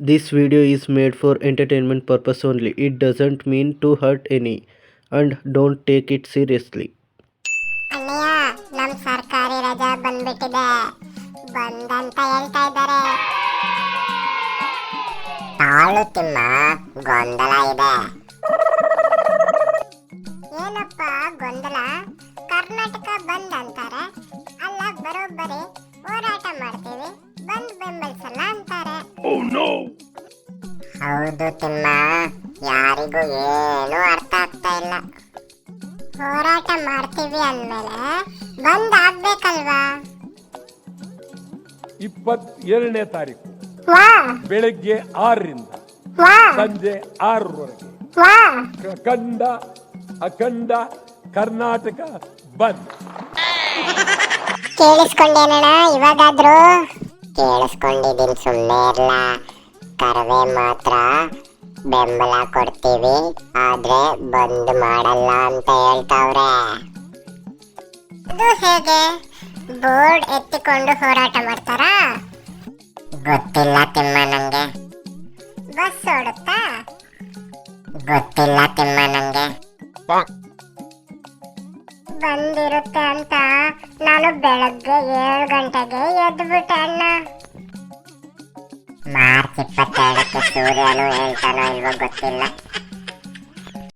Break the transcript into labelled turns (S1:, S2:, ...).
S1: This video is made for entertainment purpose only. It doesn't mean to hurt any and don't take it seriously.
S2: ಅಣ್ಣಯ್ಯ ನಮ್ ಸರ್ಕಾರಿ ರಜಾ ಬಂದ್ಬಿಟ್ಟಿದೆ ಬಂದಂತ ಹೇಳ್ತಾ ಇದ್ದಾರೆ ತಾಳು ತಿಮ್ಮ ಗೊಂದಲ ಇದೆ ಏನಪ್ಪ ಗೊಂದಲ ಕರ್ನಾಟಕ ಬಂದ್ ಅಂತಾರೆ ಹೌದು ತಿಮ್ಮ ಯಾರಿಗೂ ಏನೂ ಅರ್ಥ ಆಗ್ತಾ ಇಲ್ಲ. ಹೋರಾಟ ಮಾಡ್ತೀವಿ ಅಂದ್ಮೇಲೆ ಬಂದ್ ಆಗ್ಬೇಕಲ್ವಾ?
S3: ಇಪ್ಪತ್ತೇಳನೇ ತಾರೀಕು.
S2: ವಾ.
S3: ಬೆಳಗ್ಗೆ ಆರರಿಂದ.
S2: ವಾ.
S3: ಸಂಜೆ ಆರರವರೆಗೆ.
S2: ವಾ.
S3: ಕಂಡ ಅಖಂಡ ಕರ್ನಾಟಕ ಬಂದ್.
S2: ಕೇಳಿಸ್ಕೊಂಡೇನಣ್ಣ ಇವಾಗಾದ್ರೂ? ಕೇಳಿಸ್ಕೊಂಡಿದ್ದೀನಿ ಸುಮ್ಮನೆ ಇರ್ಲ. ಕರವೇ ಮಾತ್ರ ಬೆಂಬಲ ಕೊಡ್ತೀವಿ ಆದ್ರೆ ಬಂದ್ ಮಾಡಲ್ಲ ಅಂತ ಹೇಳ್ತಾವ್ರೆ. ಅದು ಹೇಗೆ? ಬೋರ್ಡ್ ಎತ್ತಿಕೊಂಡು ಹೋರಾಟ ಮಾಡ್ತಾರಾ? ಗೊತ್ತಿಲ್ಲ ತಿಮ್ಮ ನಂಗೆ. ಬಸ್ ಓಡುತ್ತಾ? ಗೊತ್ತಿಲ್ಲ ತಿಮ್ಮ ನಂಗೆ. ಬಂದಿರುತ್ತೆ ಅಂತ ನಾನು ಬೆಳಗ್ಗೆ ಏಳು ಗಂಟೆಗೆ ಎದ್ಬಿಟ್ಟೆ ಅಣ್ಣ. ಮಾರ್ಚ್ ಇಪ್ಪತ್ತೆರಡಕ್ಕೆ ಸೂರ್ಯನು ಹೇಳ್ತಾನೋ ಇಲ್ವೋ ಗೊತ್ತಿಲ್ಲ.